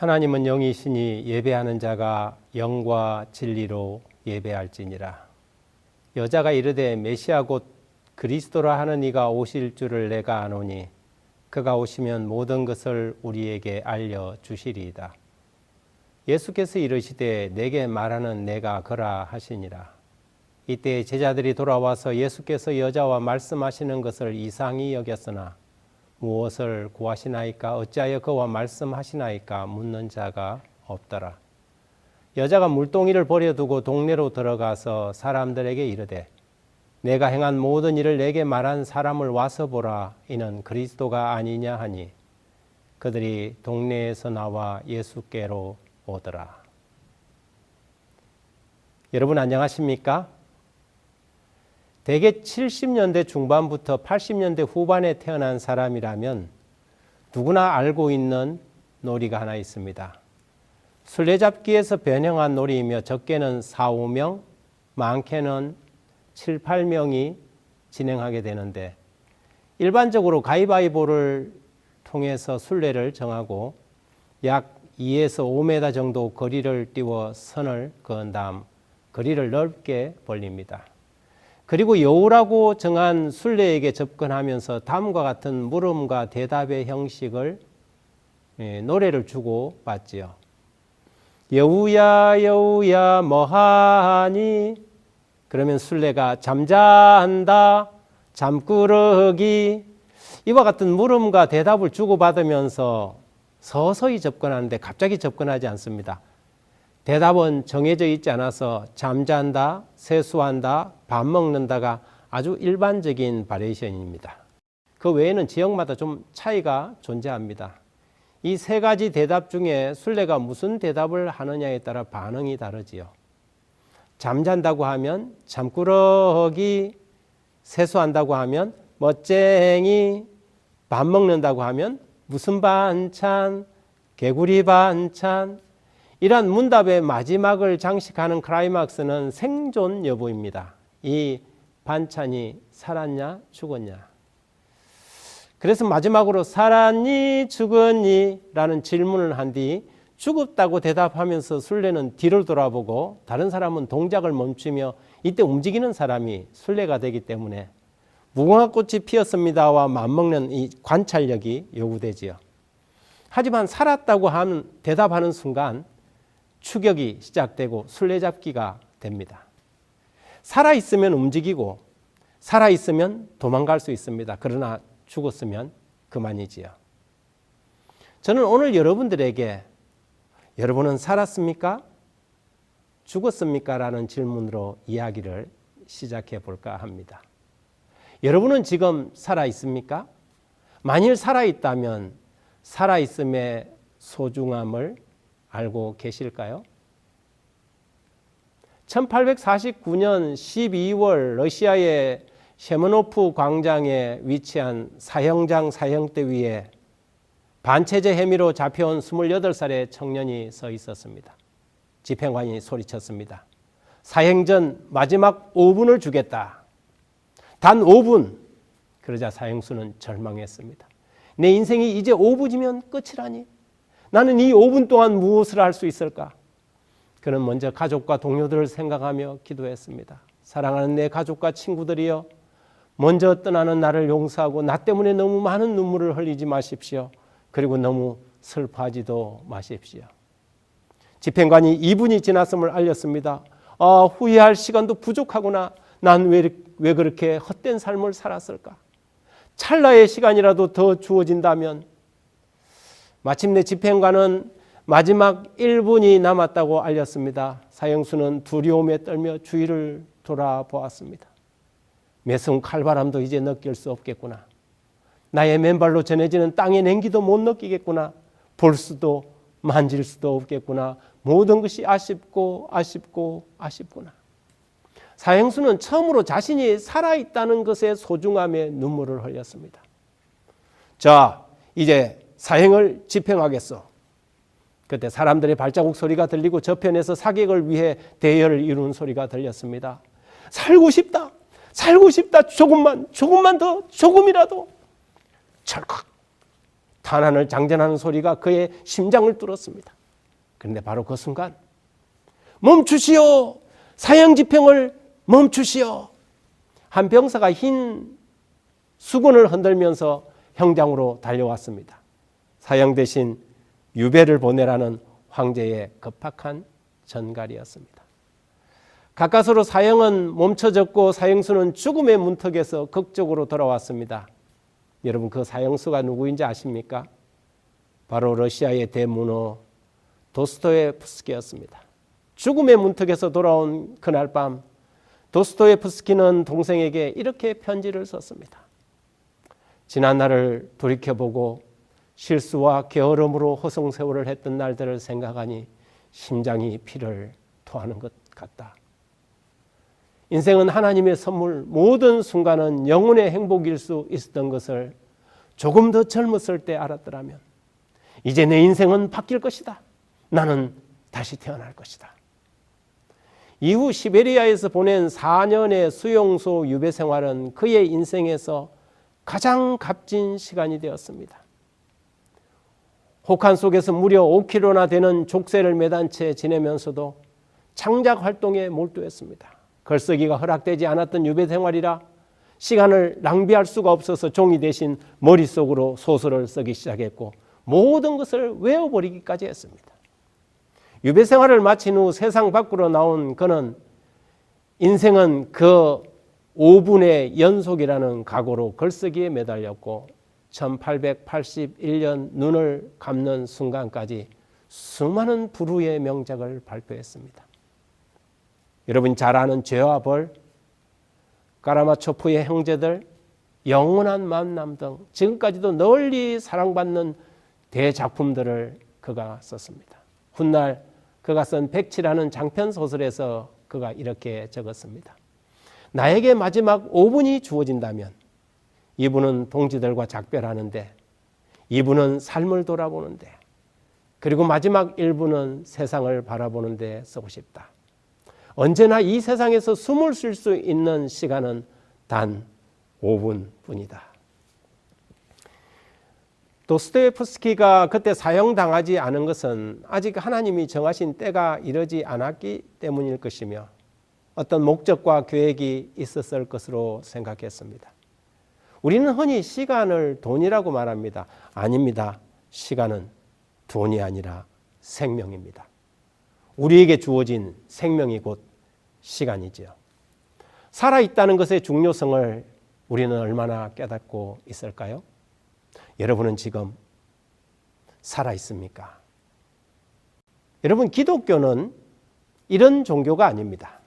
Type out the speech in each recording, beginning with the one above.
하나님은 영이시니 예배하는 자가 영과 진리로 예배할지니라. 여자가 이르되 메시아 곧 그리스도라 하는 이가 오실 줄을 내가 아노니 그가 오시면 모든 것을 우리에게 알려 주시리이다. 예수께서 이르시되 내게 말하는 내가 그라 하시니라. 이때 제자들이 돌아와서 예수께서 여자와 말씀하시는 것을 이상히 여겼으나 무엇을 구하시나이까 어찌하여 그와 말씀하시나이까 묻는 자가 없더라. 여자가 물동이를 버려두고 동네로 들어가서 사람들에게 이르되 내가 행한 모든 일을 내게 말한 사람을 와서 보라 이는 그리스도가 아니냐 하니 그들이 동네에서 나와 예수께로 오더라. 여러분 안녕하십니까? 대개 70년대 중반부터 80년대 후반에 태어난 사람이라면 누구나 알고 있는 놀이가 하나 있습니다. 술래잡기에서 변형한 놀이이며 적게는 4, 5명, 많게는 7, 8명이 진행하게 되는데 일반적으로 가위바위보를 통해서 순례를 정하고 약 2에서 5m 정도 거리를 띄워 선을 그은 다음 거리를 넓게 벌립니다. 그리고 여우라고 정한 순례에게 접근하면서 다음과 같은 물음과 대답의 형식을 예, 노래를 주고 받지요. 여우야 여우야 뭐하니? 그러면 순례가 잠잔다 잠꾸러기 이와 같은 물음과 대답을 주고받으면서 서서히 접근하는데 갑자기 접근하지 않습니다. 대답은 정해져 있지 않아서 잠잔다, 세수한다, 밥 먹는다가 아주 일반적인 바리에이션입니다. 그 외에는 지역마다 좀 차이가 존재합니다. 이 세 가지 대답 중에 순례가 무슨 대답을 하느냐에 따라 반응이 다르지요. 잠잔다고 하면 잠꾸러기, 세수한다고 하면 멋쟁이, 밥 먹는다고 하면 무슨 반찬, 개구리 반찬, 이러한 문답의 마지막을 장식하는 클라이막스는 생존 여부입니다. 이 반찬이 살았냐, 죽었냐. 그래서 마지막으로 살았니, 죽었니? 라는 질문을 한 뒤 죽었다고 대답하면서 순례는 뒤를 돌아보고 다른 사람은 동작을 멈추며 이때 움직이는 사람이 순례가 되기 때문에 무궁화 꽃이 피었습니다와 맞먹는 이 관찰력이 요구되지요. 하지만 살았다고 하는 대답하는 순간 추격이 시작되고 술래잡기가 됩니다. 살아 있으면 움직이고 살아 있으면 도망갈 수 있습니다. 그러나 죽었으면 그만이지요. 저는 오늘 여러분들에게 여러분은 살았습니까? 죽었습니까? 라는 질문으로 이야기를 시작해 볼까 합니다. 여러분은 지금 살아 있습니까? 만일 살아 있다면 살아 있음의 소중함을 알고 계실까요? 1849년 12월 러시아의 셰머노프 광장에 위치한 사형장 사형대 위에 반체제 혐의로 잡혀온 28살의 청년이 서 있었습니다. 집행관이 소리쳤습니다. 사형 전 마지막 5분을 주겠다. 단 5분. 그러자 사형수는 절망했습니다. 내 인생이 이제 5분이면 끝이라니. 나는 이 5분 동안 무엇을 할 수 있을까? 그는 먼저 가족과 동료들을 생각하며 기도했습니다. 사랑하는 내 가족과 친구들이여, 먼저 떠나는 나를 용서하고 나 때문에 너무 많은 눈물을 흘리지 마십시오. 그리고 너무 슬퍼하지도 마십시오. 집행관이 2분이 지났음을 알렸습니다. 아, 후회할 시간도 부족하구나. 난왜 왜 그렇게 헛된 삶을 살았을까? 찰나의 시간이라도 더 주어진다면 마침내 집행관은 마지막 1분이 남았다고 알렸습니다. 사형수는 두려움에 떨며 주위를 돌아보았습니다. 매서운 칼바람도 이제 느낄 수 없겠구나. 나의 맨발로 전해지는 땅의 냉기도 못 느끼겠구나. 볼 수도 만질 수도 없겠구나. 모든 것이 아쉽고 아쉽고 아쉽구나. 사형수는 처음으로 자신이 살아있다는 것의 소중함에 눈물을 흘렸습니다. 자, 이제 사형을 집행하겠어. 그때 사람들의 발자국 소리가 들리고 저편에서 사격을 위해 대열을 이루는 소리가 들렸습니다. 살고 싶다. 살고 싶다. 조금만, 조금만 더, 조금이라도. 철컥. 탄환을 장전하는 소리가 그의 심장을 뚫었습니다. 그런데 바로 그 순간 멈추시오! 사형 집행을 멈추시오! 한 병사가 흰 수건을 흔들면서 형장으로 달려왔습니다. 사형 대신 유배를 보내라는 황제의 급박한 전갈이었습니다. 가까스로 사형은 멈춰졌고 사형수는 죽음의 문턱에서 극적으로 돌아왔습니다. 여러분 그 사형수가 누구인지 아십니까? 바로 러시아의 대문호 도스토예프스키였습니다. 죽음의 문턱에서 돌아온 그날 밤 도스토예프스키는 동생에게 이렇게 편지를 썼습니다. 지난 날을 돌이켜보고 실수와 게으름으로 허송세월을 했던 날들을 생각하니 심장이 피를 토하는 것 같다. 인생은 하나님의 선물, 모든 순간은 영혼의 행복일 수 있었던 것을 조금 더 젊었을 때 알았더라면 이제 내 인생은 바뀔 것이다. 나는 다시 태어날 것이다. 이후 시베리아에서 보낸 4년의 수용소 유배 생활은 그의 인생에서 가장 값진 시간이 되었습니다. 혹한 속에서 무려 5kg나 되는 족쇄를 매단 채 지내면서도 창작 활동에 몰두했습니다. 글쓰기가 허락되지 않았던 유배 생활이라 시간을 낭비할 수가 없어서 종이 대신 머릿속으로 소설을 쓰기 시작했고 모든 것을 외워버리기까지 했습니다. 유배 생활을 마친 후 세상 밖으로 나온 그는 인생은 그 5분의 연속이라는 각오로 글쓰기에 매달렸고 1881년 눈을 감는 순간까지 수많은 불후의 명작을 발표했습니다. 여러분 잘 아는 죄와 벌, 까라마초프의 형제들, 영원한 만남 등 지금까지도 널리 사랑받는 대작품들을 그가 썼습니다. 훗날 그가 쓴 백치라는 장편 소설에서 그가 이렇게 적었습니다. 나에게 마지막 5분이 주어진다면 이분은 동지들과 작별하는데 이분은 삶을 돌아보는데 그리고 마지막 1분은 세상을 바라보는 데 쓰고 싶다. 언제나 이 세상에서 숨을 쉴 수 있는 시간은 단 5분 뿐이다. 도스토예프스키가 그때 사형당하지 않은 것은 아직 하나님이 정하신 때가 이르지 않았기 때문일 것이며 어떤 목적과 계획이 있었을 것으로 생각했습니다. 우리는 흔히 시간을 돈이라고 말합니다. 아닙니다. 시간은 돈이 아니라 생명입니다. 우리에게 주어진 생명이 곧 시간이지요. 살아있다는 것의 중요성을 우리는 얼마나 깨닫고 있을까요? 여러분은 지금 살아 있습니까? 여러분, 기독교는 이런 종교가 아닙니다.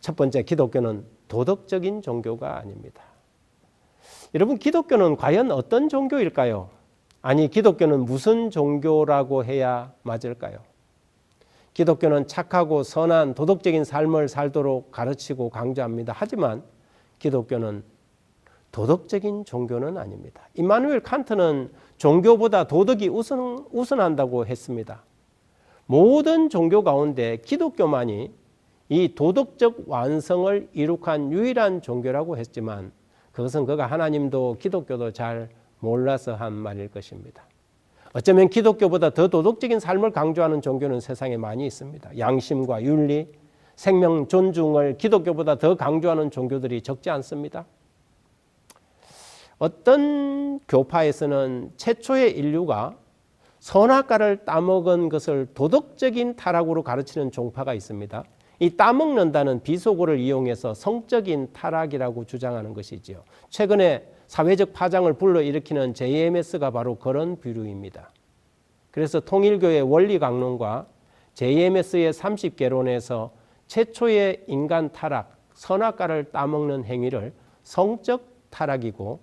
첫 번째, 기독교는 도덕적인 종교가 아닙니다. 여러분, 기독교는 과연 어떤 종교일까요? 아니, 기독교는 무슨 종교라고 해야 맞을까요? 기독교는 착하고 선한 도덕적인 삶을 살도록 가르치고 강조합니다. 하지만 기독교는 도덕적인 종교는 아닙니다. 임마누엘 칸트는 종교보다 도덕이 우선, 우선한다고 했습니다. 모든 종교 가운데 기독교만이 이 도덕적 완성을 이룩한 유일한 종교라고 했지만 그것은 그가 하나님도 기독교도 잘 몰라서 한 말일 것입니다. 어쩌면 기독교보다 더 도덕적인 삶을 강조하는 종교는 세상에 많이 있습니다. 양심과 윤리, 생명 존중을 기독교보다 더 강조하는 종교들이 적지 않습니다. 어떤 교파에서는 최초의 인류가 선악과를 따먹은 것을 도덕적인 타락으로 가르치는 종파가 있습니다. 이 따먹는다는 비속어를 이용해서 성적인 타락이라고 주장하는 것이지요. 최근에 사회적 파장을 불러일으키는 JMS가 바로 그런 비류입니다. 그래서 통일교의 원리 강론과 JMS의 30개론에서 최초의 인간 타락, 선악과를 따먹는 행위를 성적 타락이고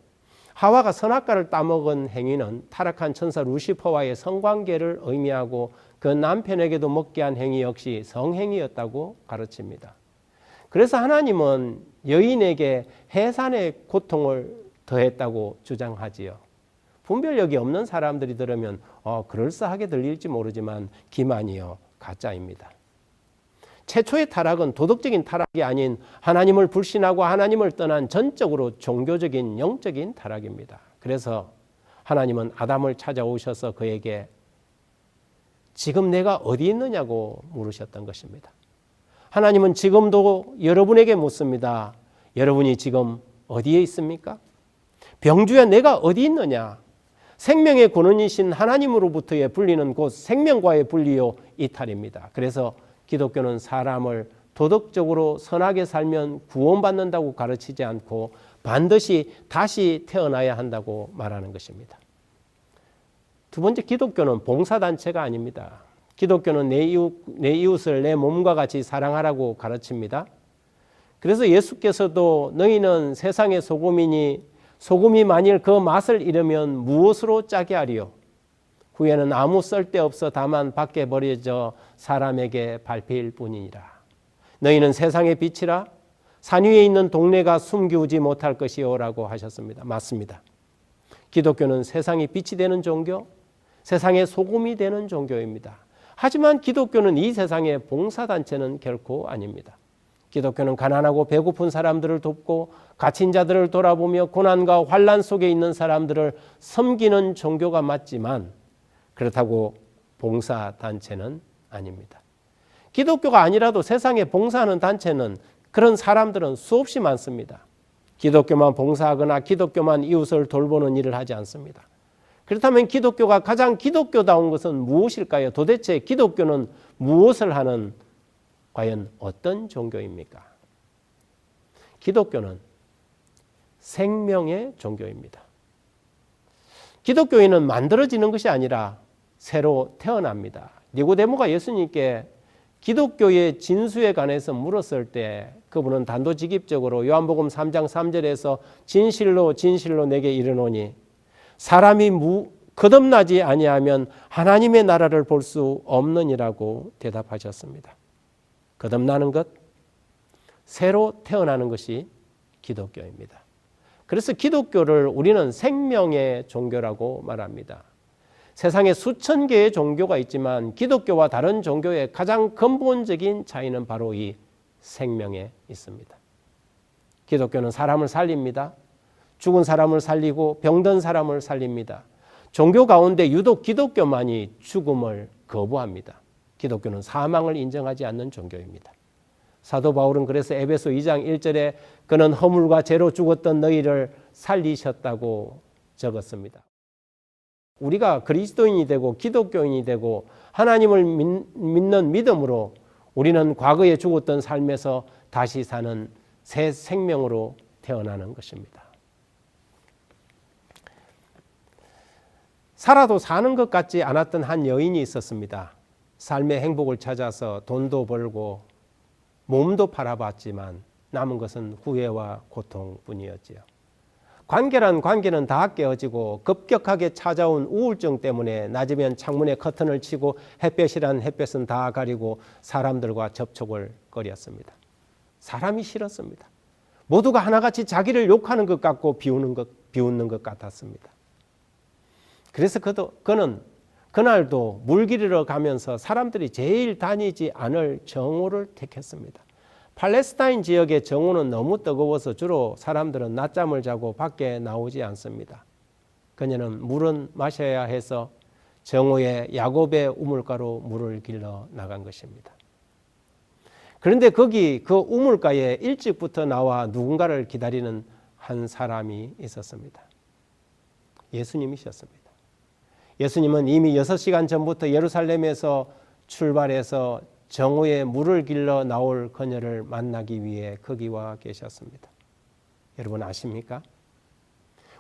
하와가 선악과를 따먹은 행위는 타락한 천사 루시퍼와의 성관계를 의미하고 그 남편에게도 먹게 한 행위 역시 성행위였다고 가르칩니다. 그래서 하나님은 여인에게 해산의 고통을 더했다고 주장하지요. 분별력이 없는 사람들이 들으면 어, 그럴싸하게 들릴지 모르지만 기만이요 가짜입니다. 최초의 타락은 도덕적인 타락이 아닌 하나님을 불신하고 하나님을 떠난 전적으로 종교적인 영적인 타락입니다. 그래서 하나님은 아담을 찾아오셔서 그에게 지금 내가 어디 있느냐고 물으셨던 것입니다. 하나님은 지금도 여러분에게 묻습니다. 여러분이 지금 어디에 있습니까? 병주야 내가 어디 있느냐? 생명의 근원이신 하나님으로부터의 분리는 곧 생명과의 분리요 이탈입니다. 그래서 기독교는 사람을 도덕적으로 선하게 살면 구원받는다고 가르치지 않고 반드시 다시 태어나야 한다고 말하는 것입니다. 두 번째 기독교는 봉사단체가 아닙니다. 기독교는 내, 이웃, 내 이웃을 내 몸과 같이 사랑하라고 가르칩니다. 그래서 예수께서도 너희는 세상의 소금이니 소금이 만일 그 맛을 잃으면 무엇으로 짜게 하리요? 후에는 아무 쓸데없어 다만 밖에 버려져 사람에게 밟힐 뿐이니라. 너희는 세상의 빛이라 산 위에 있는 동네가 숨기우지 못할 것이요라고 하셨습니다. 맞습니다. 기독교는 세상이 빛이 되는 종교, 세상의 소금이 되는 종교입니다. 하지만 기독교는 이 세상의 봉사단체는 결코 아닙니다. 기독교는 가난하고 배고픈 사람들을 돕고 갇힌 자들을 돌아보며 고난과 환란 속에 있는 사람들을 섬기는 종교가 맞지만 그렇다고 봉사 단체는 아닙니다. 기독교가 아니라도 세상에 봉사하는 단체는 그런 사람들은 수없이 많습니다. 기독교만 봉사하거나 기독교만 이웃을 돌보는 일을 하지 않습니다. 그렇다면 기독교가 가장 기독교다운 것은 무엇일까요? 도대체 기독교는 무엇을 하는 과연 어떤 종교입니까? 기독교는 생명의 종교입니다. 기독교인은 만들어지는 것이 아니라 새로 태어납니다. 니고데모가 예수님께 기독교의 진수에 관해서 물었을 때 그분은 단도직입적으로 요한복음 3장 3절에서 진실로 진실로 내게 이르노니 사람이 무, 거듭나지 아니하면 하나님의 나라를 볼 수 없느니라고 대답하셨습니다. 거듭나는 것, 새로 태어나는 것이 기독교입니다. 그래서 기독교를 우리는 생명의 종교라고 말합니다. 세상에 수천 개의 종교가 있지만 기독교와 다른 종교의 가장 근본적인 차이는 바로 이 생명에 있습니다. 기독교는 사람을 살립니다. 죽은 사람을 살리고 병든 사람을 살립니다. 종교 가운데 유독 기독교만이 죽음을 거부합니다. 기독교는 사망을 인정하지 않는 종교입니다. 사도 바울은 그래서 에베소 2장 1절에 그는 허물과 죄로 죽었던 너희를 살리셨다고 적었습니다. 우리가 그리스도인이 되고 기독교인이 되고 하나님을 믿는 믿음으로 우리는 과거에 죽었던 삶에서 다시 사는 새 생명으로 태어나는 것입니다. 살아도 사는 것 같지 않았던 한 여인이 있었습니다. 삶의 행복을 찾아서 돈도 벌고 몸도 팔아봤지만 남은 것은 후회와 고통뿐이었지요. 관계란 관계는 다 깨어지고 급격하게 찾아온 우울증 때문에 낮이면 창문에 커튼을 치고 햇볕이란 햇볕은 다 가리고 사람들과 접촉을 꺼렸습니다. 사람이 싫었습니다. 모두가 하나같이 자기를 욕하는 것 같고 비우는 것, 비웃는 것 같았습니다. 그래서 그도, 그는 그날도 물 길이러 가면서 사람들이 제일 다니지 않을 정오를 택했습니다. 팔레스타인 지역의 정오는 너무 뜨거워서 주로 사람들은 낮잠을 자고 밖에 나오지 않습니다. 그녀는 물은 마셔야 해서 정오에 야곱의 우물가로 물을 길러 나간 것입니다. 그런데 거기 그 우물가에 일찍부터 나와 누군가를 기다리는 한 사람이 있었습니다. 예수님이셨습니다. 예수님은 이미 6시간 전부터 예루살렘에서 출발해서 정오에 물을 길러 나올 그녀를 만나기 위해 거기와 계셨습니다. 여러분 아십니까?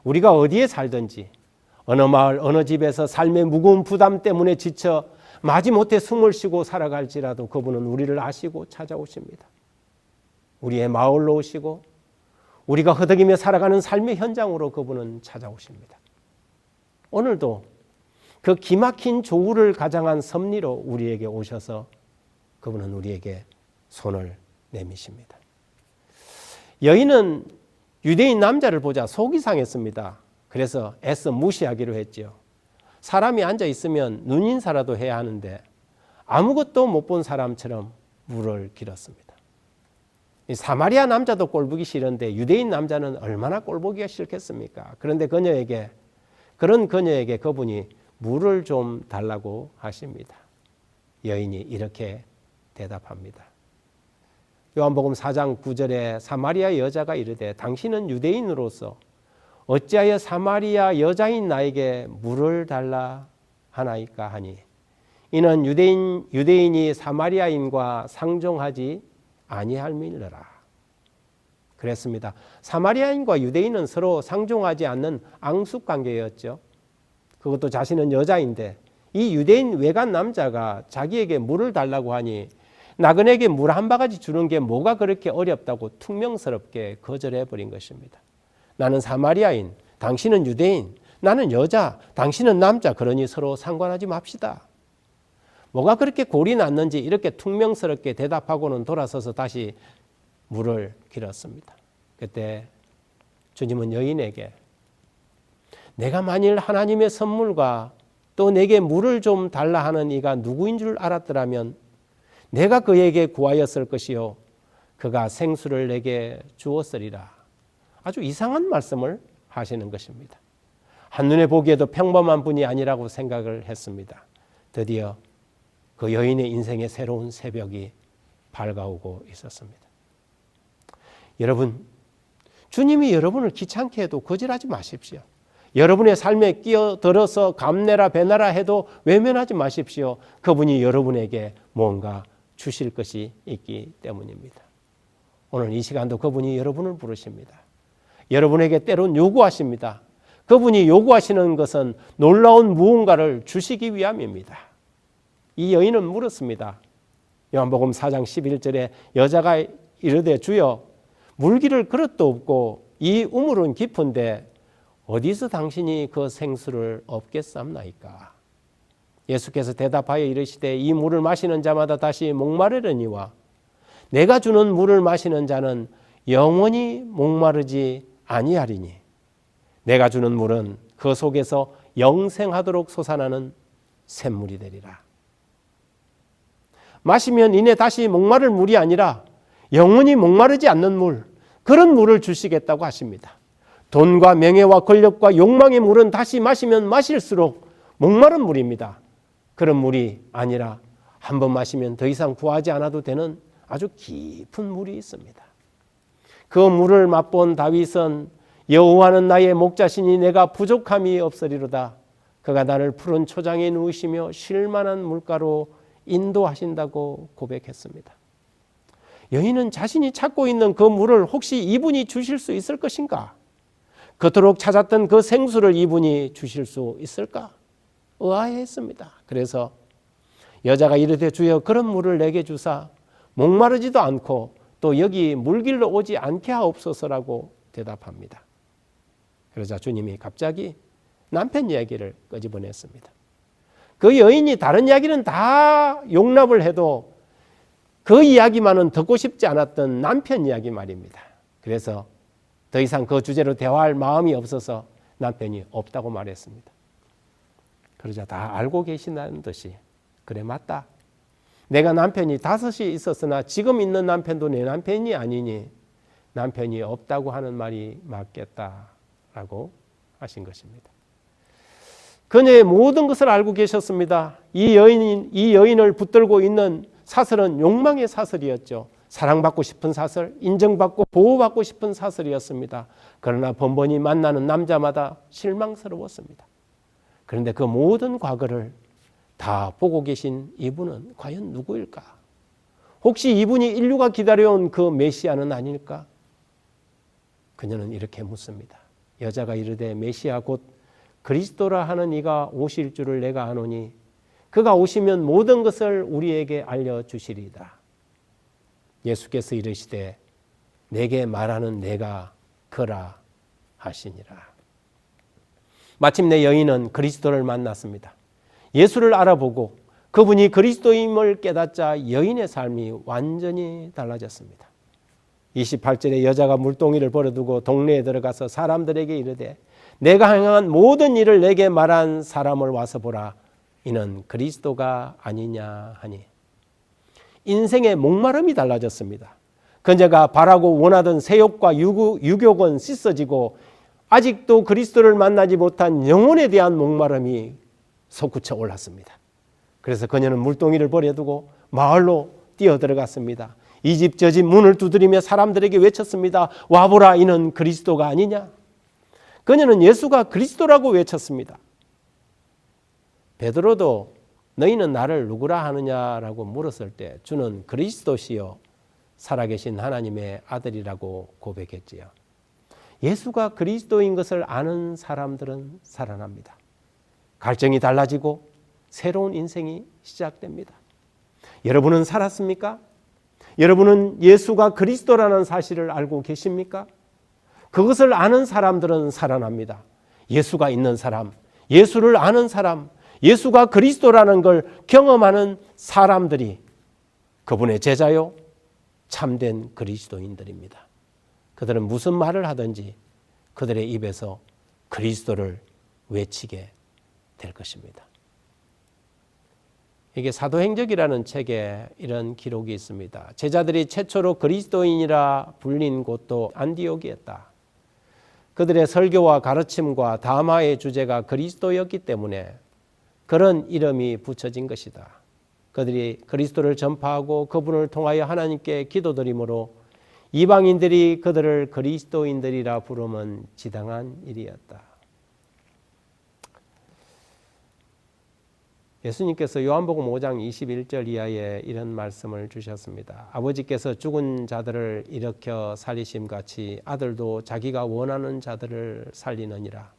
우리가 어디에 살든지 어느 마을 어느 집에서 삶의 무거운 부담 때문에 지쳐 마지못해 숨을 쉬고 살아갈지라도 그분은 우리를 아시고 찾아오십니다. 우리의 마을로 오시고 우리가 허덕이며 살아가는 삶의 현장으로 그분은 찾아오십니다. 오늘도 그 기막힌 조우를 가장한 섭리로 우리에게 오셔서 그분은 우리에게 손을 내미십니다. 여인은 유대인 남자를 보자 속이 상했습니다. 그래서 애써 무시하기로 했지요. 사람이 앉아 있으면 눈인사라도 해야 하는데 아무것도 못 본 사람처럼 물을 길었습니다. 사마리아 남자도 꼴보기 싫은데 유대인 남자는 얼마나 꼴보기가 싫겠습니까? 그런데 그녀에게 그런 그녀에게 그분이 물을 좀 달라고 하십니다. 여인이 이렇게 대답합니다. 요한복음 4장 9절에 사마리아 여자가 이르되 당신은 유대인으로서 어찌하여 사마리아 여자인 나에게 물을 달라 하나이까 하니 이는 유대인 유대인이 사마리아인과 상종하지 아니할미니라. 그랬습니다. 사마리아인과 유대인은 서로 상종하지 않는 앙숙 관계였죠. 그것도 자신은 여자인데 이 유대인 외간 남자가 자기에게 물을 달라고 하니 나그네에게 물 한 바가지 주는 게 뭐가 그렇게 어렵다고 퉁명스럽게 거절해 버린 것입니다. 나는 사마리아인, 당신은 유대인, 나는 여자, 당신은 남자, 그러니 서로 상관하지 맙시다. 뭐가 그렇게 골이 났는지 이렇게 퉁명스럽게 대답하고는 돌아서서 다시 물을 길었습니다. 그때 주님은 여인에게 내가 만일 하나님의 선물과 또 내게 물을 좀 달라 하는 이가 누구인 줄 알았더라면 내가 그에게 구하였을 것이요 그가 생수를 내게 주었으리라. 아주 이상한 말씀을 하시는 것입니다. 한눈에 보기에도 평범한 분이 아니라고 생각을 했습니다. 드디어 그 여인의 인생의 새로운 새벽이 밝아오고 있었습니다. 여러분, 주님이 여러분을 귀찮게 해도 거절하지 마십시오. 여러분의 삶에 끼어들어서 감내라 배나라 해도 외면하지 마십시오. 그분이 여러분에게 뭔가 주실 것이 있기 때문입니다. 오늘 이 시간도 그분이 여러분을 부르십니다. 여러분에게 때론 요구하십니다. 그분이 요구하시는 것은 놀라운 무언가를 주시기 위함입니다. 이 여인은 물었습니다. 요한복음 4장 11절에 여자가 이르되 주여 물기를 그릇도 없고 이 우물은 깊은데 어디서 당신이 그 생수를 얻겠삼나이까? 예수께서 대답하여 이르시되 이 물을 마시는 자마다 다시 목마르려니와 내가 주는 물을 마시는 자는 영원히 목마르지 아니하리니 내가 주는 물은 그 속에서 영생하도록 솟아나는 샘물이 되리라. 마시면 이내 다시 목마를 물이 아니라 영원히 목마르지 않는 물, 그런 물을 주시겠다고 하십니다. 돈과 명예와 권력과 욕망의 물은 다시 마시면 마실수록 목마른 물입니다. 그런 물이 아니라 한 번 마시면 더 이상 구하지 않아도 되는 아주 깊은 물이 있습니다. 그 물을 맛본 다윗은 여호와는 나의 목자시니 내가 부족함이 없으리로다. 그가 나를 푸른 초장에 누우시며 쉴만한 물가로 인도하신다고 고백했습니다. 여인은 자신이 찾고 있는 그 물을 혹시 이분이 주실 수 있을 것인가? 그토록 찾았던 그 생수를 이분이 주실 수 있을까? 의아해했습니다. 그래서 여자가 이르되 주여 그런 물을 내게 주사 목마르지도 않고 또 여기 물길로 오지 않게 하옵소서라고 대답합니다. 그러자 주님이 갑자기 남편 이야기를 끄집어냈습니다. 그 여인이 다른 이야기는 다 용납을 해도 그 이야기만은 듣고 싶지 않았던 남편 이야기 말입니다. 그래서 더 이상 그 주제로 대화할 마음이 없어서 남편이 없다고 말했습니다. 그러자 다 알고 계신다는 듯이 그래 맞다. 내가 남편이 다섯이 있었으나 지금 있는 남편도 내 남편이 아니니 남편이 없다고 하는 말이 맞겠다라고 하신 것입니다. 그녀의 모든 것을 알고 계셨습니다. 이 여인 이 여인을 붙들고 있는 사슬은 욕망의 사슬이었죠. 사랑받고 싶은 사슬, 인정받고 보호받고 싶은 사슬이었습니다. 그러나 번번이 만나는 남자마다 실망스러웠습니다. 그런데 그 모든 과거를 다 보고 계신 이분은 과연 누구일까? 혹시 이분이 인류가 기다려온 그 메시아는 아닐까? 그녀는 이렇게 묻습니다. 여자가 이르되 메시아 곧 그리스도라 하는 이가 오실 줄을 내가 아노니 그가 오시면 모든 것을 우리에게 알려 주시리이다. 예수께서 이르시되 내게 말하는 내가 그라 하시니라. 마침내 여인은 그리스도를 만났습니다. 예수를 알아보고 그분이 그리스도임을 깨닫자 여인의 삶이 완전히 달라졌습니다. 28절에 여자가 물동이를 버려두고 동네에 들어가서 사람들에게 이르되 내가 행한 모든 일을 내게 말한 사람을 와서 보라 이는 그리스도가 아니냐 하니 인생의 목마름이 달라졌습니다. 그녀가 바라고 원하던 세욕과 유격은 씻어지고 아직도 그리스도를 만나지 못한 영혼에 대한 목마름이 솟구쳐 올랐습니다. 그래서 그녀는 물동이를 버려두고 마을로 뛰어 들어갔습니다. 이집 저집 문을 두드리며 사람들에게 외쳤습니다. 와보라 이는 그리스도가 아니냐? 그녀는 예수가 그리스도라고 외쳤습니다. 베드로도 너희는 나를 누구라 하느냐라고 물었을 때 주는 그리스도시요 살아계신 하나님의 아들이라고 고백했지요. 예수가 그리스도인 것을 아는 사람들은 살아납니다. 갈증이 달라지고 새로운 인생이 시작됩니다. 여러분은 살았습니까? 여러분은 예수가 그리스도라는 사실을 알고 계십니까? 그것을 아는 사람들은 살아납니다. 예수가 있는 사람, 예수를 아는 사람, 예수가 그리스도라는 걸 경험하는 사람들이 그분의 제자요, 참된 그리스도인들입니다. 그들은 무슨 말을 하든지 그들의 입에서 그리스도를 외치게 될 것입니다. 이게 사도행적이라는 책에 이런 기록이 있습니다. 제자들이 최초로 그리스도인이라 불린 곳도 안디옥이었다. 그들의 설교와 가르침과 담화의 주제가 그리스도였기 때문에 그런 이름이 붙여진 것이다. 그들이 그리스도를 전파하고 그분을 통하여 하나님께 기도드림으로 이방인들이 그들을 그리스도인들이라 부르면 지당한 일이었다. 예수님께서 요한복음 5장 21절 이하에 이런 말씀을 주셨습니다. 아버지께서 죽은 자들을 일으켜 살리심 같이 아들도 자기가 원하는 자들을 살리느니라.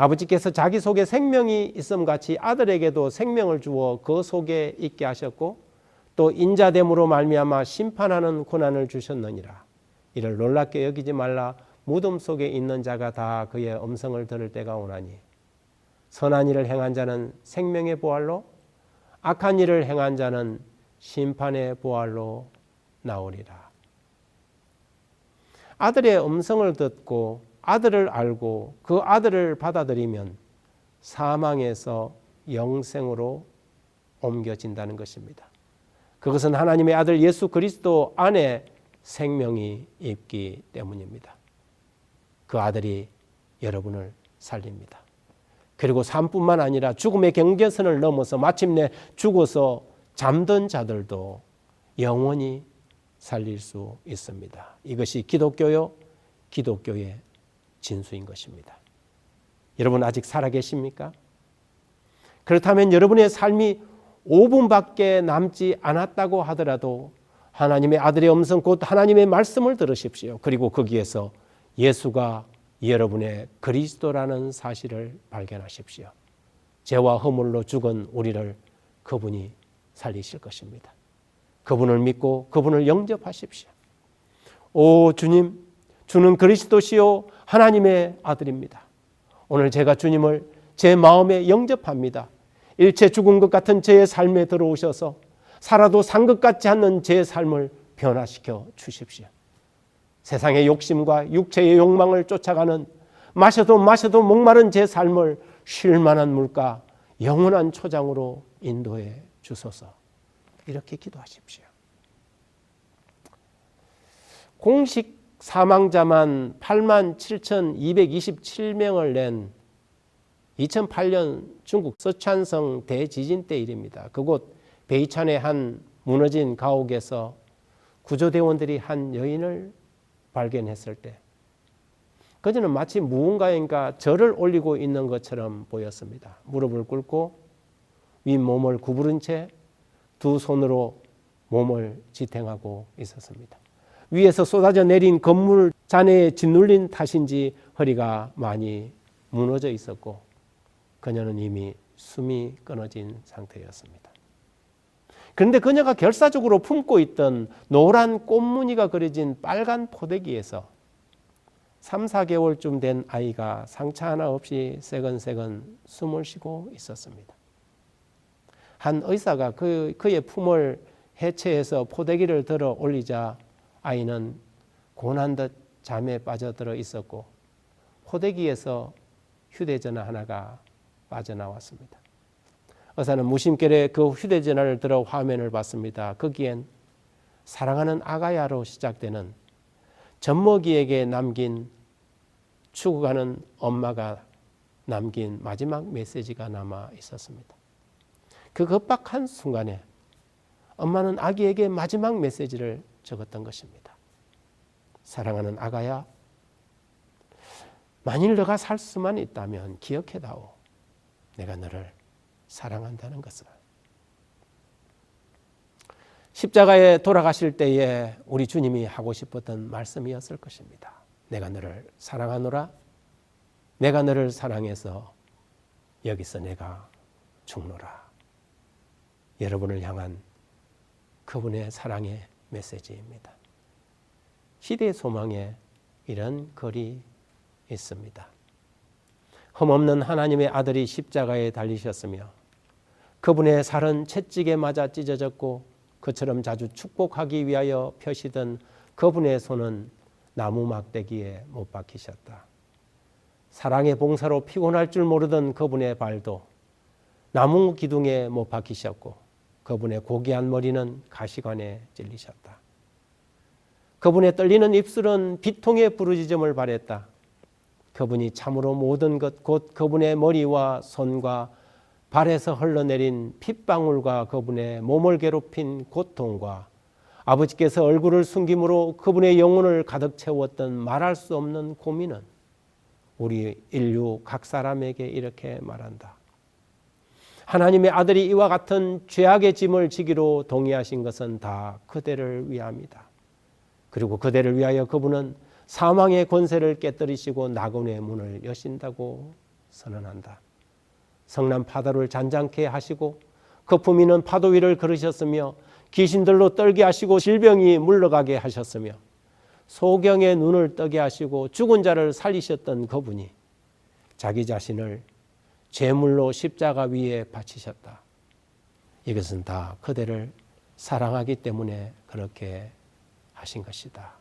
아버지께서 자기 속에 생명이 있음 같이 아들에게도 생명을 주어 그 속에 있게 하셨고 또 인자됨으로 말미암아 심판하는 고난을 주셨느니라. 이를 놀랍게 여기지 말라. 무덤 속에 있는 자가 다 그의 음성을 들을 때가 오나니 선한 일을 행한 자는 생명의 보활로 악한 일을 행한 자는 심판의 보활로 나오리라. 아들의 음성을 듣고 아들을 알고 그 아들을 받아들이면 사망에서 영생으로 옮겨진다는 것입니다. 그것은 하나님의 아들 예수 그리스도 안에 생명이 있기 때문입니다. 그 아들이 여러분을 살립니다. 그리고 삶뿐만 아니라 죽음의 경계선을 넘어서 마침내 죽어서 잠든 자들도 영원히 살릴 수 있습니다. 이것이 기독교요, 기독교의 진수인 것입니다. 여러분 아직 살아계십니까? 그렇다면 여러분의 삶이 5분밖에 남지 않았다고 하더라도 하나님의 아들의 음성 곧 하나님의 말씀을 들으십시오. 그리고 거기에서 예수가 여러분의 그리스도라는 사실을 발견하십시오. 죄와 허물로 죽은 우리를 그분이 살리실 것입니다. 그분을 믿고 그분을 영접하십시오. 오 주님, 주는 그리스도시요 하나님의 아들입니다. 오늘 제가 주님을 제 마음에 영접합니다. 일체 죽은 것 같은 제 삶에 들어오셔서 살아도 산 것 같지 않는 제 삶을 변화시켜 주십시오. 세상의 욕심과 육체의 욕망을 쫓아가는 마셔도 마셔도 목마른 제 삶을 쉴 만한 물가 영원한 초장으로 인도해 주소서. 이렇게 기도하십시오. 공식 사망자만 8만 7,227명을 낸 2008년 중국 서촨성 대지진 때 일입니다. 그곳 베이찬의 한 무너진 가옥에서 구조대원들이 한 여인을 발견했을 때 그녀는 마치 무언가인가 절을 올리고 있는 것처럼 보였습니다. 무릎을 꿇고 윗몸을 구부른 채두 손으로 몸을 지탱하고 있었습니다. 위에서 쏟아져 내린 건물 잔해에 짓눌린 탓인지 허리가 많이 무너져 있었고 그녀는 이미 숨이 끊어진 상태였습니다. 그런데 그녀가 결사적으로 품고 있던 노란 꽃무늬가 그려진 빨간 포대기에서 3, 4개월쯤 된 아이가 상처 하나 없이 새건새건 숨을 쉬고 있었습니다. 한 의사가 그, 그의 품을 해체해서 포대기를 들어 올리자 아이는 고난 듯 잠에 빠져들어 있었고 포대기에서 휴대전화 하나가 빠져나왔습니다. 의사는 무심결에 그 휴대전화를 들어 화면을 봤습니다. 거기엔 사랑하는 아가야로 시작되는 젖먹이에게 남긴 죽어가는 엄마가 남긴 마지막 메시지가 남아 있었습니다. 그 급박한 순간에 엄마는 아기에게 마지막 메시지를 적었던 것입니다. 사랑하는 아가야, 만일 너가 살 수만 있다면 기억해다오. 내가 너를 사랑한다는 것을. 십자가에 돌아가실 때에 우리 주님이 하고 싶었던 말씀이었을 것입니다. 내가 너를 사랑하노라. 내가 너를 사랑해서 여기서 내가 죽노라. 여러분을 향한 그분의 사랑의 메시지입니다. 시대 소망에 이런 글이 있습니다. 흠없는 하나님의 아들이 십자가에 달리셨으며 그분의 살은 채찍에 맞아 찢어졌고 그처럼 자주 축복하기 위하여 펴시던 그분의 손은 나무 막대기에 못 박히셨다. 사랑의 봉사로 피곤할 줄 모르던 그분의 발도 나무 기둥에 못 박히셨고 그분의 고귀한 머리는 가시관에 찔리셨다. 그분의 떨리는 입술은 비통의 부르짖음을 발했다. 그분이 참으로 모든 것 곧 그분의 머리와 손과 발에서 흘러내린 핏방울과 그분의 몸을 괴롭힌 고통과 아버지께서 얼굴을 숨김으로 그분의 영혼을 가득 채웠던 말할 수 없는 고민은 우리 인류 각 사람에게 이렇게 말한다. 하나님의 아들이 이와 같은 죄악의 짐을 지기로 동의하신 것은 다 그대를 위함이다. 그리고 그대를 위하여 그분은 사망의 권세를 깨뜨리시고 낙원의 문을 여신다고 선언한다. 성남 파도를 잔잔케 하시고 거품 있는 파도 위를 걸으셨으며 귀신들로 떨게 하시고 질병이 물러가게 하셨으며 소경의 눈을 뜨게 하시고 죽은 자를 살리셨던 그분이 자기 자신을 제물로 십자가 위에 바치셨다. 이것은 다 그대를 사랑하기 때문에 그렇게 하신 것이다.